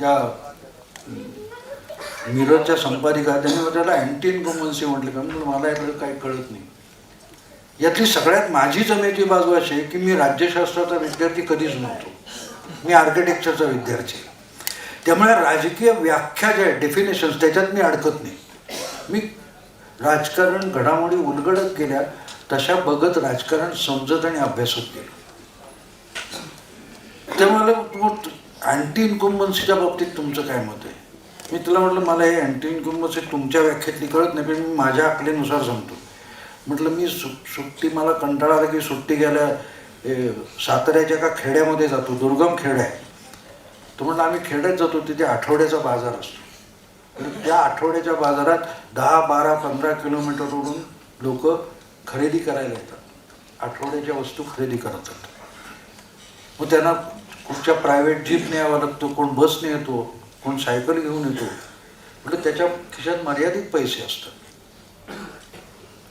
त्या मिरजच्या संपादिका त्यांनी त्याला अँटी इन्कम्बन्सी म्हटलं का मला यातलं काही कळत नाही. यातली सगळ्यात माझी जमेची बाजू अशी आहे की मी राज्यशास्त्राचा विद्यार्थी कधीच नव्हतो. मी आर्किटेक्चरचा विद्यार्थी आहे. त्यामुळे राजकीय व्याख्या ज्या डेफिनेशन्स त्याच्यात मी अडकत नाही. मी राजकारण घडामोडी उलगडत गेल्या तशा बघत राजकारण समजत आणि अभ्यासत गेलो. त्यामुळे अँटी इन्कुम्बन्सीच्या बाबतीत तुमचं काय मत आहे? मी तुला म्हटलं मला हे अँटी इन्कुम्बन्सी तुमच्या व्याख्यातली कळत नाही पण मी माझ्या आपल्यानुसार सांगतो. म्हटलं मी सु सुट्टी मला कंटाळा आला की सुट्टी घ्यायला साताऱ्याच्या एका खेड्यामध्ये जातो दुर्गम खेड आहे. तो म्हटलं आम्ही खेड्यात जातो तिथे आठवड्याचा बाजार असतो. त्या आठवड्याच्या बाजारात दहा बारा पंधरा किलोमीटरवरून लोक खरेदी करायला येतात. आठवड्याच्या वस्तू खरेदी करतात. मग त्यांना कुठच्या प्रायव्हेट जीपने यावा लागतो कोण बसने येतो कोण सायकल घेऊन येतो. म्हणजे त्याच्या खिशात मर्यादित पैसे असतात.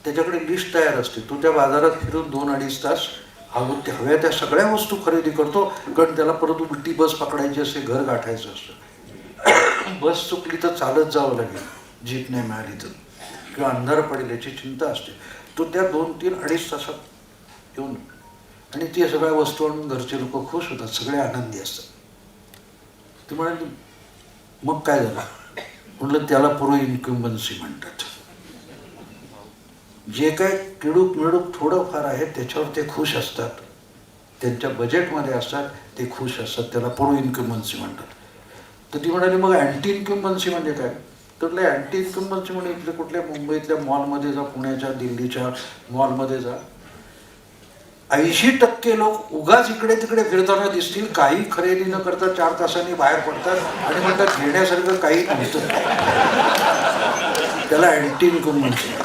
त्याच्याकडे लिस्ट तयार असते. तो त्या बाजारात फिरून दोन अडीच तास हवं त्या हव्या त्या सगळ्या वस्तू खरेदी करतो कारण त्याला परत उलटी बस पकडायची असते घर गाठायचं असतं. बस चुकली तर चालत जावं लागेल जीप नाही मिळाली तर. किंवा अंधार पडेल याची चिंता असते. तो त्या दोन तीन अडीच तासात येऊन आणि ते सगळ्या वस्तू आणून घरचे लोक खुश होतात सगळे आनंदी असतात. ते म्हणाले मग काय झालं? म्हटलं त्याला पूर्व इन्क्युम्बन्सी म्हणतात. जे काय किडूक मिळूक थोडंफार आहे त्याच्यावर ते खुश असतात. त्यांच्या बजेटमध्ये असतात ते खुश असतात त्याला पूर्व इन्क्युम्बन्सी म्हणतात. तर ती म्हणाली मग अँटी इन्क्युम्बन्सी म्हणजे काय? तर अँटी इन्क्युम्बन्सी म्हणजे इथले कुठल्या मुंबईतल्या मॉलमध्ये जा पुण्याच्या दिल्लीच्या मॉलमध्ये जा. ऐंशी टक्के लोक उगाच इकडे तिकडे फिरताना दिसतील. काही खरेदी न करता चार तासांनी बाहेर पडतात आणि म्हणतात घेण्यासारखं काही नाही. त्याला अँटी करून म्हणते?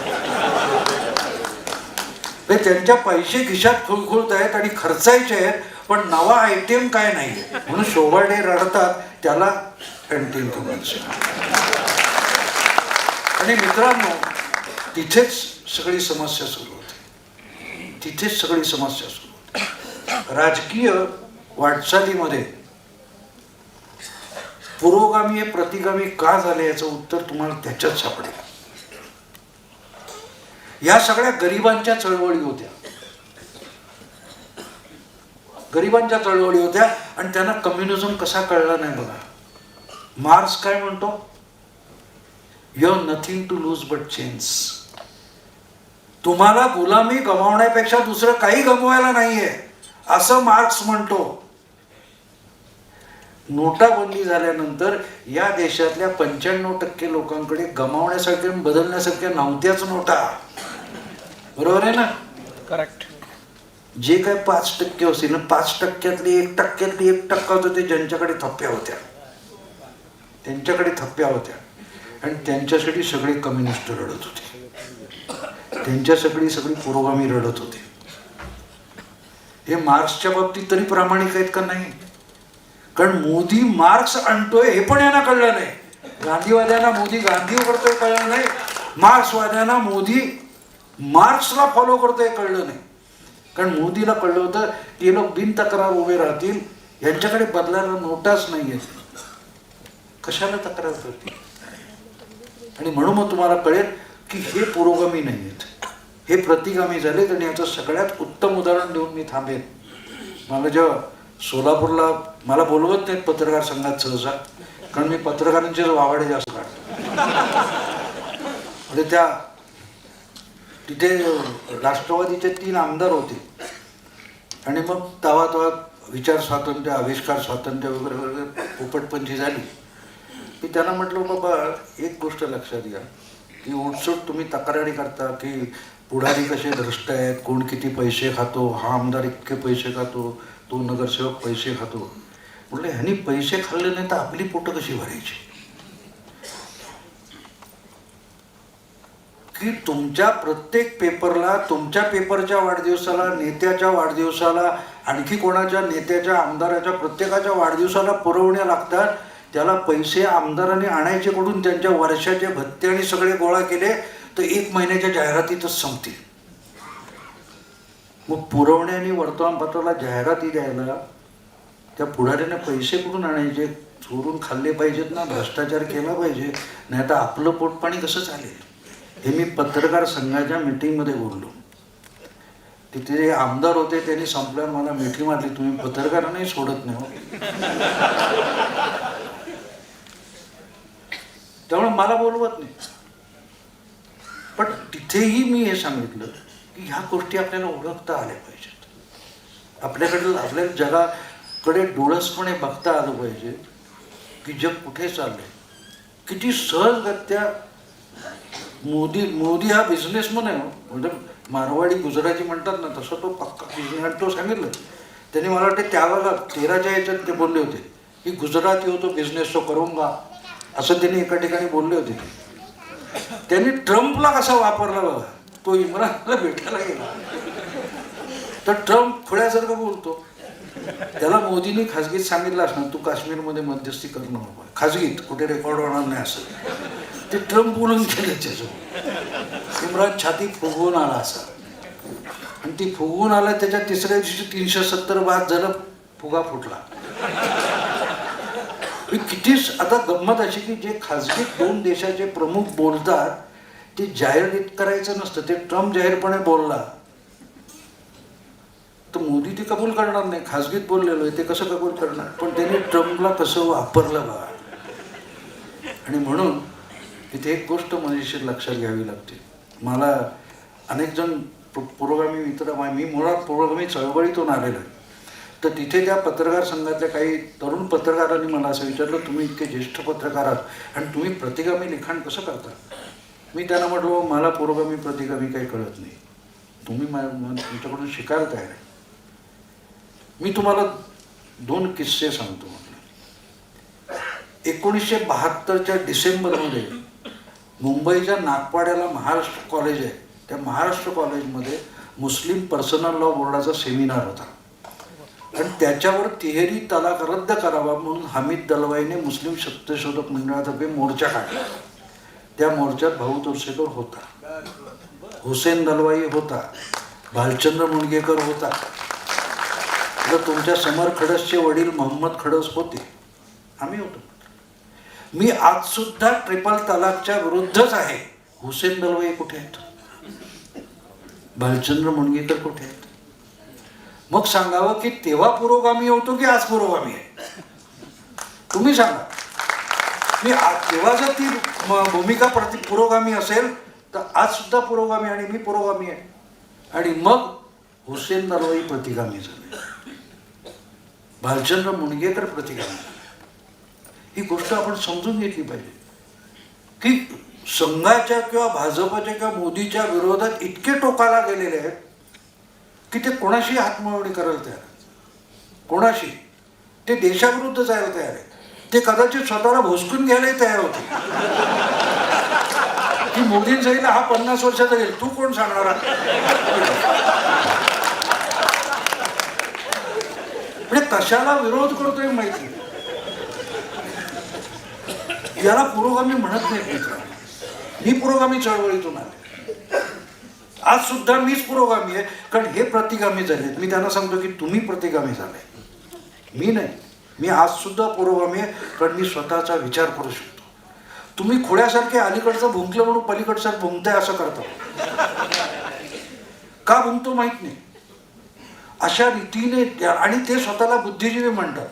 म्हणजे त्यांच्या पैसे खिशात खुलखुलत आहेत आणि खर्चायचे आहेत पण नवा आयटेम काय नाही म्हणून शोभाडे रडतात त्याला अँटीन करून आणि मित्रांनो तिथेच सगळी समस्या सुरू तिथेच सगळी समस्या सुरू होते. राजकीय वाटचालीमध्ये पुरोगामी हे प्रतिगामी का झाले याचं उत्तर तुम्हाला त्याच्यात सापडेल. या सगळ्या गरिबांच्या चळवळी होत्या. गरिबांच्या चळवळी होत्या आणि त्यांना कम्युनिझम कसा कळला नाही बघा. मार्क्स काय म्हणतो? You nothing to lose but chains तुम्हाला गुलामी गमावण्यापेक्षा दुसरं काही गमवायला नाहीये असं मार्क्स म्हणतो. नोटाबंदी झाल्यानंतर या देशातल्या पंच्याण्णव टक्के लोकांकडे गमावण्यासारख्या बदलण्यासारख्या नव्हत्याच नोटा. बरोबर आहे ना? करेक्ट जे काय पाच टक्के असतील ना पाच टक्क्यातली एक टक्क्यातली एक टक्का होतं ते ज्यांच्याकडे थप्प्या होत्या. त्यांच्याकडे थप्प्या होत्या. आणि त्यांच्यासाठी सगळे कम्युनिस्ट रडत होते. त्यांच्यासाठी सगळी पुरोगामी रडत होते. हे मार्क्सच्या बाबतीत तरी प्रामाणिक आहेत का नाही? कारण मोदी मार्क्स आणतोय हे पण यांना कळलं नाही. गांधीवाद्यांना मोदी गांधी करतोय कळलं नाही. मार्क्सवाद्यांना मोदी मार्क्सला फॉलो करतोय कळलं नाही. कारण मोदीला कळलं होतं ते लोक बिन तक्रार उभे राहतील. यांच्याकडे बदलायला नोटाच नाही आहेत कशाला तक्रार करतील? आणि म्हणून मग तुम्हाला कळेल की हे पुरोगामी नाही आहेत हे प्रतिगामी झालेत आणि याचं सगळ्यात उत्तम उदाहरण देऊन मी थांबेन. मला जेव्हा सोलापूरला मला बोलवत नाहीत पत्रकार संघात सहसा कारण मी पत्रकारांचेच वावाडे जास्त काढतो. म्हणजे त्या तिथे राष्ट्रवादीचे तीन आमदार होते. आणि मग तवा तवा विचार स्वातंत्र्य आविष्कार स्वातंत्र्य वगैरे वगैरे पोपटपंची झाली. मी त्यांना म्हटलं बाबा एक गोष्ट लक्षात घ्या. की उठसूट तुम्ही तक्रारी करता की पुढारी कसे भ्रष्ट आहेत कोण किती पैसे खातो हा आमदार इतके पैसे खातो तो नगरसेवक पैसे खातो. म्हटलं ह्यांनी पैसे खाल्ले नाही तर आपली पोटं कशी भरायची? की तुमच्या प्रत्येक पेपरला तुमच्या पेपरच्या वाढदिवसाला नेत्याच्या वाढदिवसाला आणखी कोणाच्या नेत्याच्या आमदाराच्या प्रत्येकाच्या वाढदिवसाला पुरवण्या लागतात त्याला पैसे आमदारांनी आणायचे कडून त्यांच्या वर्षाचे भत्ते आणि सगळे गोळा केले तर एक महिन्याच्या जाहिरातीतच संपतील. मग पुरवण्याने वर्तमानपत्राला जाहिराती द्यायला त्या पुढाऱ्याने पैसे कुठून आणायचे? चोरून खाल्ले पाहिजेत ना? भ्रष्टाचार केला पाहिजे. नाही तर आपलं पोटपाणी कसं चालेल? हे मी पत्रकार संघाच्या मीटिंगमध्ये बोललो. तिथे जे आमदार होते त्यांनी संपल्यावर मला मिठी मारली. तुम्ही पत्रकारांनाही सोडत नाही हो. त्यामुळे मला बोलवत नाही. पण तिथेही मी हे सांगितलं की ह्या गोष्टी आपल्याला ओळखता आल्या पाहिजेत. आपल्याकडे आपल्या जगाकडे डोळसपणे बघता आलं पाहिजे की जग कुठे चाललंय. किती सहजगत्या मोदी मोदी हा बिझनेसमन आहे हो. म्हणजे मारवाडी गुजराती म्हणतात ना तसं तो पक्का बिझनेस तो सांगितलं त्यांनी मला वाटते त्यावेळेला तेराच्या याच्यात ते बोलले होते की गुजराती होतो बिझनेस तो करूंगा. असं त्यांनी एका ठिकाणी बोलले होते. त्यांनी ट्रम्पला कसा वापरला बघा? तो इम्रानला भेटायला गेला. तर ट्रम्प खुळ्यासारखं बोलतो. त्याला मोदींनी खाजगीत सांगितलं असणार तू काश्मीरमध्ये मध्यस्थी करणं बाबा खाजगीत कुठे रेकॉर्ड होणार नाही असं. ते ट्रम्प बोलून गेले त्याच्यासोबत इम्रान छाती फुगवून आला असा. आणि ती फुगवून आला त्याच्या तिसऱ्या दिवशी तीनशे सत्तर बाद झालं फुगा फुटला. किती आता गंमत अशी की जे खाजगी दोन देशाचे प्रमुख बोलतात ते जाहीर करायचं नसतं. ते ट्रम्प जाहीरपणे बोलला. तर मोदी ते कबूल करणार नाही. खाजगीत बोललेलो आहे. ते कसं कबूल करणार? पण त्यांनी ट्रम्पला कसं वापरलं बघा आणि म्हणून इथे एक गोष्ट मजेशीर लक्षात घ्यावी लागते. मला अनेक जण पुरोगामी मित्र मी मुळात पुरोगामी चळवळीतून आलेलो आहे. तर तिथे त्या पत्रकार संघातल्या काही तरुण पत्रकारांनी मला असं विचारलं तुम्ही इतके ज्येष्ठ पत्रकार आहात आणि तुम्ही प्रतिगामी लिखाण कसं करता? मी त्यांना म्हटलो मला पूर्वगामी प्रतिगामी काही कळत नाही. तुम्ही मा- तुमच्याकडून शिकायला आहे मी तुम्हाला दोन किस्से सांगतो. म्हटलं एकोणीसशे बहात्तरच्या डिसेंबरमध्ये मुंबईच्या नागपाड्याला महाराष्ट्र कॉलेज आहे. त्या महाराष्ट्र कॉलेजमध्ये मुस्लिम पर्सनल लॉ बोर्डाचा सेमिनार होता. आणि त्याच्यावर तिहेरी तलाक रद्द करावा म्हणून हमीद दलवाईने मुस्लिम सत्यशोधक मंडळातर्फे मोर्चा काढला. त्या मोर्चात भाऊ तोरसेकर होता. हुसेन दलवाई होता. भालचंद्र मुणगेकर होता. तर तुमच्या समर खडसचे वडील मोहम्मद खडस होते. आम्ही होतो. मी आज सुद्धा ट्रिपल तलाकच्या विरुद्धच आहे. हुसेन दलवाई कुठे आहेत? भालचंद्र मुणगेकर कुठे आहेत? मग सांगावं की तेव्हा पुरोगामी होतो की आज पुरोगामी आहे? तुम्ही सांगा. मी तेव्हा जर ती भूमिका प्रति पुरोगामी असेल तर आज सुद्धा पुरोगामी आणि मी पुरोगामी आहे. आणि मग हुसेन दलवाई प्रतिगामी झाले. भालचंद्र मुणगेकर प्रतिगामी. ही गोष्ट आपण समजून घेतली पाहिजे. की संघाच्या किंवा भाजपच्या किंवा मोदीच्या विरोधात इतके टोकाला गेलेले आहेत की ते कोणाशी हातमिळवणी करायला तयार आहेत? कोणाशी? ते देशाविरुद्ध जायला तयार आहेत. ते कदाचित स्वतःला भोसकून घ्यायलाही तयार होते की मोदींनी जाईल हा पन्नास वर्षाचा येईल तू कोण सांगणार? म्हणजे कशाला विरोध करतोय माहिती याला पुरोगामी म्हणत नाही मित्र मी पुरोगामी चळवळीतून आले आज सुद्धा मीच पुरोगामी आहे. कारण हे प्रतिगामी झालेत मी त्यांना सांगतो की तुम्ही प्रतिगामी झाले. मी नाही. मी आज सुद्धा पुरोगामी आहे. कारण मी स्वतःचा विचार करू शकतो. तुम्ही खोड्यासारखे अलीकडचं भुंकलं म्हणून पलीकडचं भुंकताय असं करता. का भुंकतो माहीत नाही. अशा रीतीने त्या- आणि ते स्वतःला बुद्धिजीवी म्हणतात.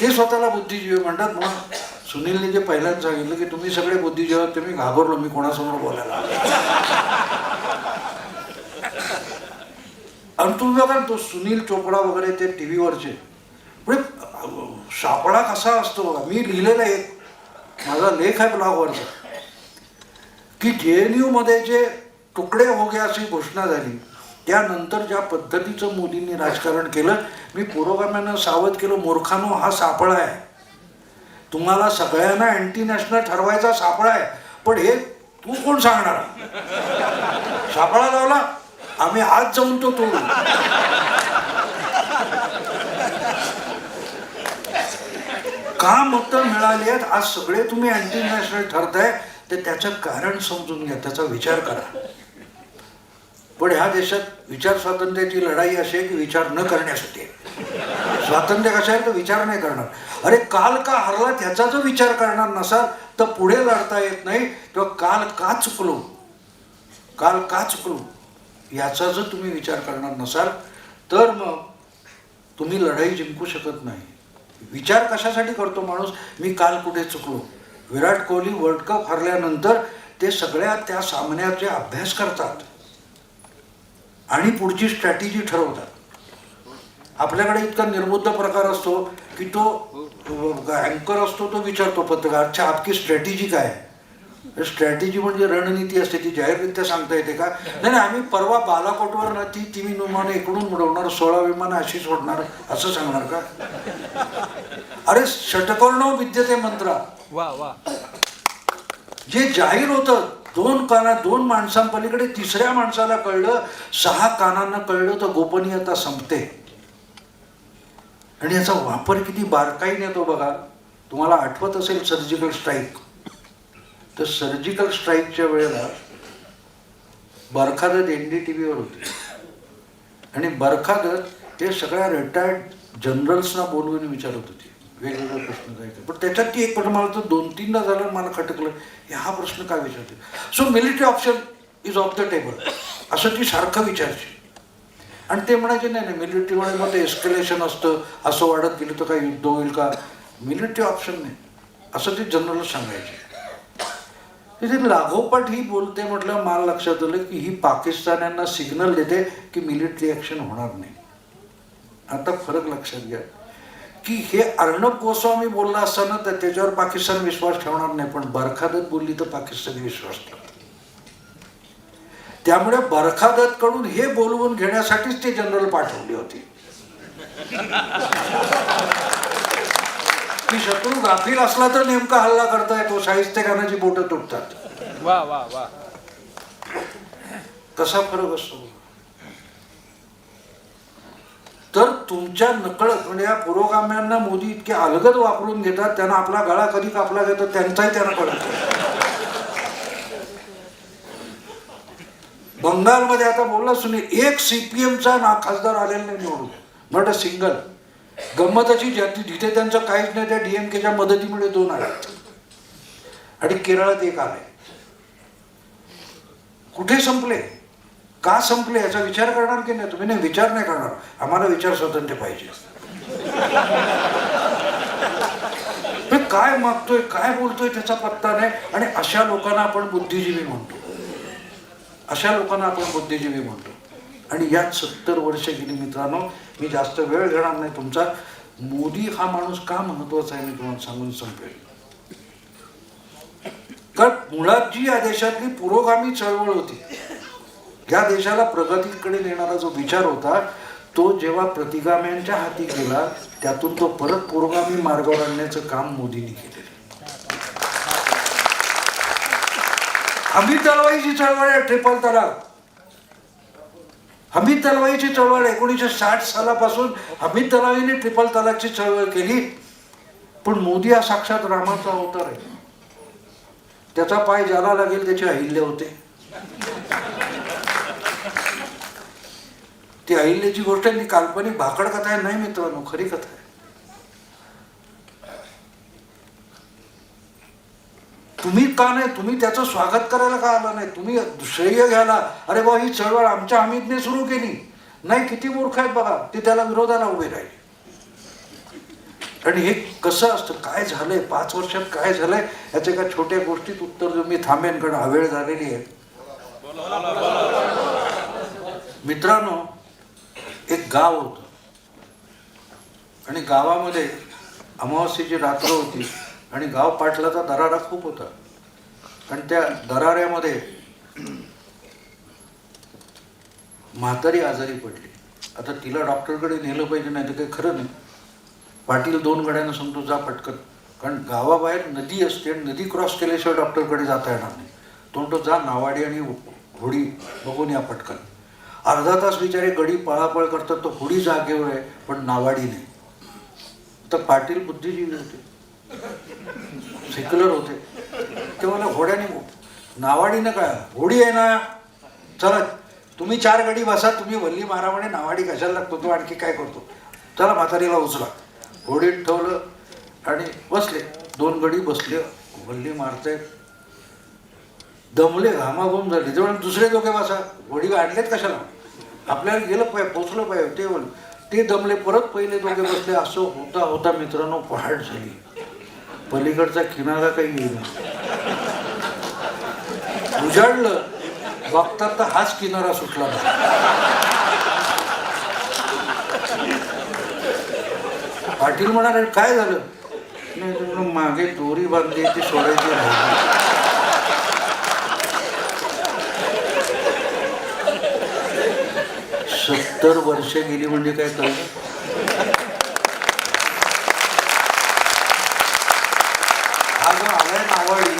ते स्वतःला बुद्धिजीवी म्हणतात म्हणून सुनीलने जे पहिल्यांदा सांगितलं की तुम्ही सगळे बुद्धिजीवी आहात, ते मी घाबरलो मी कोणासमोर बोलायला आणि तुम्ही बघा तो सुनील चोपडा वगैरे ते टी व्हीवरचे म्हणजे सापळा कसा असतो बघा मी लिहिलेला एक. माझा लेख आहे ब्लॉगवरचा. की जे एन यूमध्ये जे तुकडे हो गया अशी घोषणा झाली त्यानंतर ज्या पद्धतीचं मोदींनी राजकारण केलं मी पुरोगाम्यानं सावध केलं मूर्खानो हा सापळा आहे. तुम्हाला सगळ्यांना अँटी नॅशनल ठरवायचा सापळा आहे. पण हे तू कोण सांगणार? सापळा लावला आम्ही आज जाऊन तो तोडू. का मतं मिळाली आहेत आज सगळे तुम्ही अँटी नॅशनल ठरताय तर त्याचं कारण समजून घ्या त्याचा विचार करा. पण ह्या देशात विचार स्वातंत्र्याची लढाई अशी आहे की विचार न करण्यासाठी. आहे. स्वातंत्र्य कशा आहे तर विचार नाही करणार. अरे काल का हरला त्याचा जो विचार करणार नसाल तर पुढे लढता येत नाही किंवा काल का चुकलो? काल का चुकलो? याचा जर तुम्ही विचार करणार नसाल तर मग तुम्ही लढाई जिंकू शकत नाही. विचार कशासाठी करतो माणूस? मी काल कुठे चुकलो? विराट कोहली वर्ल्ड कप हरल्यानंतर ते सगळ्या त्या सामन्याचे अभ्यास करतात. आणि पुढची स्ट्रॅटेजी ठरवतात. आपल्याकडे इतका निर्बुद्ध प्रकार असतो की तो अँकर असतो तो विचारतो पत्रकार अच्छा आपकी स्ट्रॅटेजी काय आहे? स्ट्रॅटेजी म्हणजे रणनीती असते ती जाहीररित्या सांगता येते का? नाही नाही आम्ही परवा बालाकोटवर ना ती ती विमानं इकडून उडवणार सोळा विमानं अशी सोडणार असं सांगणार का? अरे षटकर्ण विद्यते मंत्रा. वा वा. जे जाहीर होतं दोन काना दोन माणसांपलीकडे तिसऱ्या माणसाला कळलं सहा कानांना कळलं तर गोपनीयता संपते. आणि याचा वापर किती बारकाईने येतो बघा. तुम्हाला आठवत असेल सर्जिकल स्ट्राईक तर सर्जिकल स्ट्राईकच्या वेळेला बरखादत एन डी टी व्हीवर होते. आणि बरखादत ते सगळ्या रिटायर्ड जनरल्सना बोलवून विचारत होती. वेगवेगळे प्रश्न जायचं. पण त्याच्यात ती एक प्रश्न मला तर दोन तीनदा झालं मला खटकलं. हे हा प्रश्न काय विचारते? So military option is off the table असं ती सारखं विचारची आणि ते म्हणायचे नाही नाही मिलिटरीमुळे मग ते एस्केलेशन असतं. असं वाढत गेलं तर काय युद्ध होईल का? मिलिटरी ऑप्शन नाही. असं ते जनरल सांगायचे. तिथे लागोपाठ ही बोलते म्हटलं मला लक्षात आलं की ही पाकिस्तान्यांना सिग्नल देते की मिलिटरी ॲक्शन होणार नाही. आता फरक लक्षात घ्या. की हे अर्णब गोस्वामी बोलला असताना तर त्याच्यावर पाकिस्तान विश्वास ठेवणार नाही पण बरखादत बोलली तर पाकिस्तानी विश्वास ठेवणार त्यामुळे बरखादत कडून हे बोलवून घेण्यासाठीच ते जनरल पाठवली होती. की शत्रू गाफील असला तर नेमका हल्ला करता येतो शाहिस्तेखानाची बोटं तुटतात. वा वा वा. कसा फरक असतो? तर तुमच्या नकळत म्हणजे या पुरोगाम्यांना मोदी इतके अलगद वापरून घेतात त्यांना आपला गळा कधी कापला घेतो त्यांचाही त्यांना कळत बंगालमध्ये आता बोलला सुनी एक सीपीएमचा ना खासदार आलेला नाही निवडून. Not a single. गंमताची जाती जिथे त्यांचं काहीच नाही त्या डीएमकेच्या मदतीमुळे दोन आलेत आणि केरळात एक आलाय. कुठे संपले? का संपले याचा विचार करणार की नाही? तुम्ही नाही विचार नाही करणार. आम्हाला विचार स्वतंत्र पाहिजे. मी काय मागतोय काय बोलतोय त्याचा पत्ता नाही. आणि अशा लोकांना आपण बुद्धिजीवी म्हणतो. अशा लोकांना आपण बुद्धिजीवी म्हणतो. आणि यात सत्तर वर्ष गेली मित्रांनो मी जास्त वेळ घेणार नाही तुमचा. मोदी हा माणूस का महत्त्वाचा आहे मी तुम्हाला सांगून संपेल. कारण मुळात जी या देशातली पुरोगामी चळवळ होती या देशाला प्रगतीकडे नेणारा जो विचार होता तो जेव्हा प्रतिगाम्यांच्या हाती गेला त्यातून तो परत पुरोगामी मार्गावर आणण्याचं काम मोदींनी केलेलं हमीद तलवाईची चळवळ आहे ट्रिपल तलाक. हमीद तलवाईची चळवळ एकोणीसशे साठ सालापासून हमीद दलवाईने ट्रिपल तलाकची चळवळ केली. पण मोदी हा साक्षात रामाचा अवतार आहे. त्याचा पाय ज्याला लागेल त्याचे अहिल्य होते. ती अहिल्याची गोष्ट आहे ती काल्पनिक भाकड कथा आहे. नाही मित्रांनो खरी कथा आहे. तुम्ही का नाही? तुम्ही त्याचं स्वागत करायला का आलं नाही? तुम्ही श्रेय घ्यायला. अरे बा ही चळवळ आमच्या हमीदने सुरू केली. नाही किती मूर्ख आहेत बघा. ते त्याला विरोधाला उभे राहिले. आणि हे कसं असतं? काय झालंय? पाच वर्षात काय झालंय? याच्या एका छोट्या गोष्टीत उत्तर देऊन मी थांबेन कारण हवेळ झालेली आहे. मित्रांनो एक गाव होतं. आणि गावामध्ये अमावास्येची रात्र होती आणि गाव पाटलाचा दरारा खूप होता. आणि त्या दराऱ्यामध्ये म्हातारी आजारी पडली. आता तिला डॉक्टरकडे नेलं पाहिजे नाही तर काही खरं नाही. पाटील दोन गड्यांना सांगतो जा पटकन. कारण गावाबाहेर नदी असते आणि नदी क्रॉस केल्याशिवाय डॉक्टरकडे जाता येणार नाही. तो म्हणतो जा नावाडी आणि होडी बघून या पटकन. अर्धा तास बिचारे गडी पळापळ करतात तो होडी जागेवर आहे पण नावाडी नाही. तर पाटील बुद्धिजीवी होते. सेक्युलर होते. ते मला घोड्याने नावाडीनं काय? होडी आहे ना? चला तुम्ही चार गडी बसा तुम्ही वल्ली मारा म्हणे नावाडी कशाला लागतो? तो आणखी काय करतो? चला म्हातारीला उचला. होडीत ठेवलं आणि बसले. दोन गडी बसले वल्ली मारते. दमले घामाघूम झाले. तेव्हा दुसरे दोघे बसा. होडी आणलेत कशाला? आपल्याला गेलं पाहिजे पोचलं पाहिजे. ते ते दमले परत पहिले दोघे बसले. असं होता होता मित्रांनो पहाट झाली. पलीकडचा किनारा काही येईना उजाडलं. बघतात तर हाच किनारा सुटला पाटील म्हणाले काय झालं? नाही मागे दोरी बांधली ती सोडायची राहिली. सत्तर वर्ष गेली म्हणजे काय कळलं? हा जो आलाय नावाडी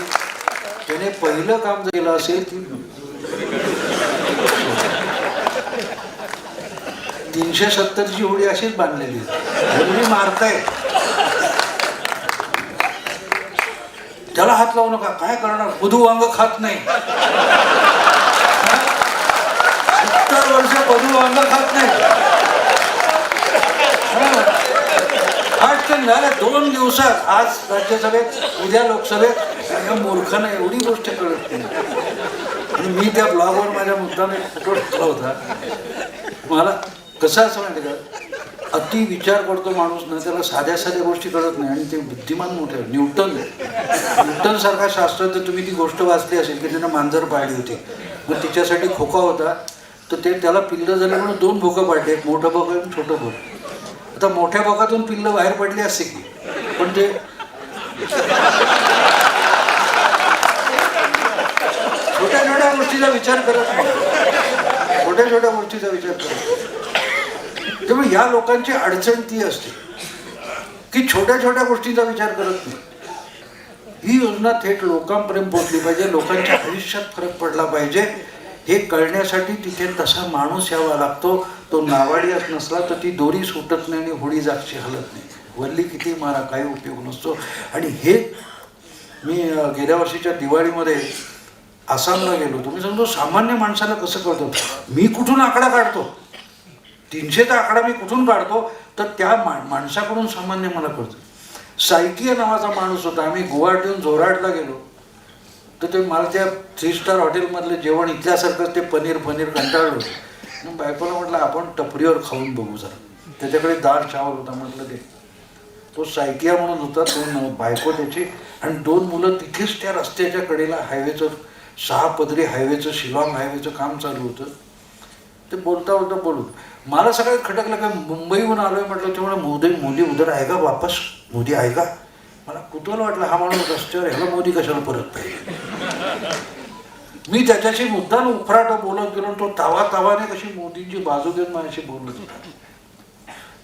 त्याने पहिलं काम केलं असेल की तीनशे सत्तरची होडी अशीच बांधलेली. होडी मारताय. त्याला हात लावू नका. काय करणार? बुधू वांग खात नाही. सत्तर वर्ष बधू वांग खात नाही झाल्या दोन दिवसात आज राज्यसभेत उद्या लोकसभेत या मूर्खानं एवढी गोष्ट कळत नाही आणि मी त्या ब्लॉगवर माझ्या मुद्दाने फोटो टाकला होता मला कसं असं माहिती का अति विचार करतो माणूस ना त्याला साध्या साध्या गोष्टी कळत नाही आणि ते बुद्धिमान मोठे न्यूटन न्यूटन सारखा शास्त्रज्ञ तुम्ही ती गोष्ट वाचली असेल की त्यानं मांजर पाळली होती मग तिच्यासाठी खोका होता तर ते त्याला पिल्लं झाले म्हणून दोन भोकं पाडले एक मोठं भोकं आणि छोटं भोकं. आता मोठ्या भोकातून पिल्लं बाहेर पडली असते की पण ते छोट्या छोट्या गोष्टीचा विचार करत नाही. छोट्या छोट्या गोष्टीचा विचार करत त्यामुळे या लोकांची अडचण ती असते की छोट्या छोट्या गोष्टीचा विचार करत नाही. ही योजना थेट लोकांपर्यंत पोहोचली पाहिजे लोकांच्या आयुष्यात फरक पडला पाहिजे. हे कळण्यासाठी तिथे तसा माणूस यावा लागतो. तो नावाडियात नसला तर ती दोरी सुटत नाही आणि होळी जागची हलत नाही. वल्ली किती मारा काही उपयोग नसतो. आणि हे मी गेल्या वर्षीच्या दिवाळीमध्ये आसामला गेलो. तुम्ही समजो सामान्य माणसाला कसं कळतो? मी कुठून आकडा काढतो? तीनशेचा आकडा मी कुठून काढतो? तर त्या मा माणसाकडून सामान्य मला कळतं. सायकिया नावाचा माणूस होता. आम्ही गुवाहाटीहून जोराटला गेलो. तर ते मला त्या थ्री स्टार हॉटेलमधलं जेवण इथल्यासारखंच ते पनीर पनीर कंटाळलं. मग बायकोला म्हटलं आपण टपरीवर खाऊन बघू जरा. त्याच्याकडे दाल चावल होता म्हटलं ते. तो सायकिया म्हणून होता दोन बायको त्याची. आणि दोन मुलं तिथेच त्या रस्त्याच्या कडेला हायवेचं सहा पदरी हायवेचं शिलाँग हायवेचं काम चालू होतं. ते बोलता बोलता बोलून मला सगळ्यात खटकलं काय मुंबईहून आलोय म्हटलं तेव्हा मोदी मोदी उदर आहे का वापस? मोदी आहे का? मला कुतूहल वाटलं हा माणूस रस्त्यावर ह्याला मोदी कशाला परत पाहिजे मी त्याच्याशी मुद्दाम उफराट बोलत गेलो तो तावा तावाने कशी मोदींची बाजू देऊन माझ्याशी बोलत होता.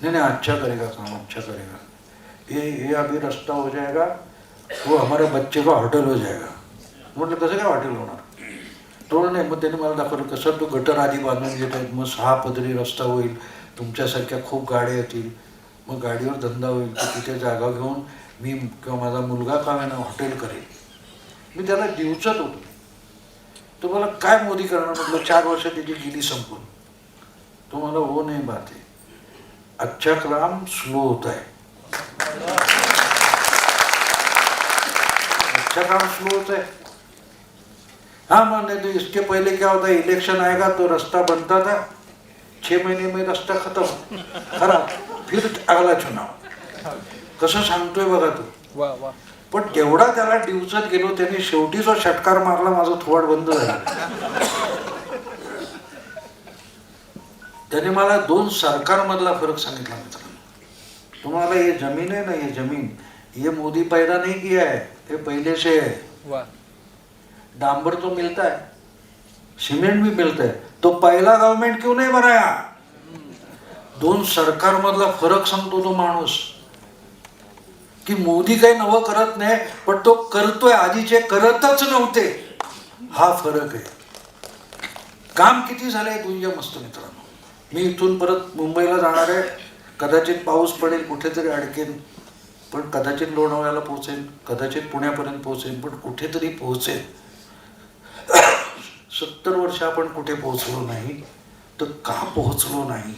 नाही नाही अच्छा करेगा काम अच्छा करेगा. ये ये अभी रस्ता हो जाएगा वो हमारे बच्चे का हॉटेल हो जाएगा. म्हटलं कसं काय हॉटेल होणार? तो नाही मग त्याने मला दाखवलं कसं तो गटर आधी बांधून घेत आहेत मग सहा पदरी रस्ता होईल तुमच्यासारख्या खूप गाड्या येतील मग गाडीवर धंदा होईल तिथे जागा घेऊन मी किंवा माझा मुलगा का ना हॉटेल करेल. मी त्याला दिवचत होतो. तो मला काय मोदी करणार? म्हटलं चार वर्ष त्याची गेली संपून. तो मला हो नाही बात आहे क्राम काम स्लो होत आहे. अच्छा काम स्लो होत आहे. हाँ मान्य तो इसके पहले क्या होता है? इलेक्शन आएगा तो रास्ता बनता था. छे महीने में रास्ता खत्म. खराब. फिर अगला चुनाव. कसं सांगतोय बघा तू. वा वा. पण जेवढा त्याला डिवचत गेलो त्याने शेवटी जो षटकार मारला माझं थोड बंद झालं. त्याने मला दोन सरकारमधला फरक सांगितला मित्रांनो. तुम्हाला ये जमीन है ना ये जमीन ये मोदी पैदा नहीं किया है ये पहले से है डांबर तो मिलता है सीमेंट भी मिलता है तो पहला गवर्नमेंट क्यों नहीं बनाया? दोन सरकार मधला फरक सांगतो तो माणूस. की मोदी काही नवं करत नाही पण तो करतोय आधीचे करतच नव्हते. हा फरक आहे. काम किती झालंय तुझ्या मस्त मित्रांनो. मी इथून परत मुंबईला जाणार आहे. कदाचित पाऊस पडेल कुठेतरी अडकेन. पण कदाचित लोणावळ्याला पोहोचेन कदाचित पुण्यापर्यंत पोहोचेन पण कुठेतरी पोहोचेन. सत्तर वर्ष आपण कुठे पोहोचलो नाही तर का पोहोचलो नाही?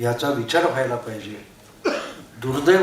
याचा विचार व्हायला पाहिजे. दुर्दैव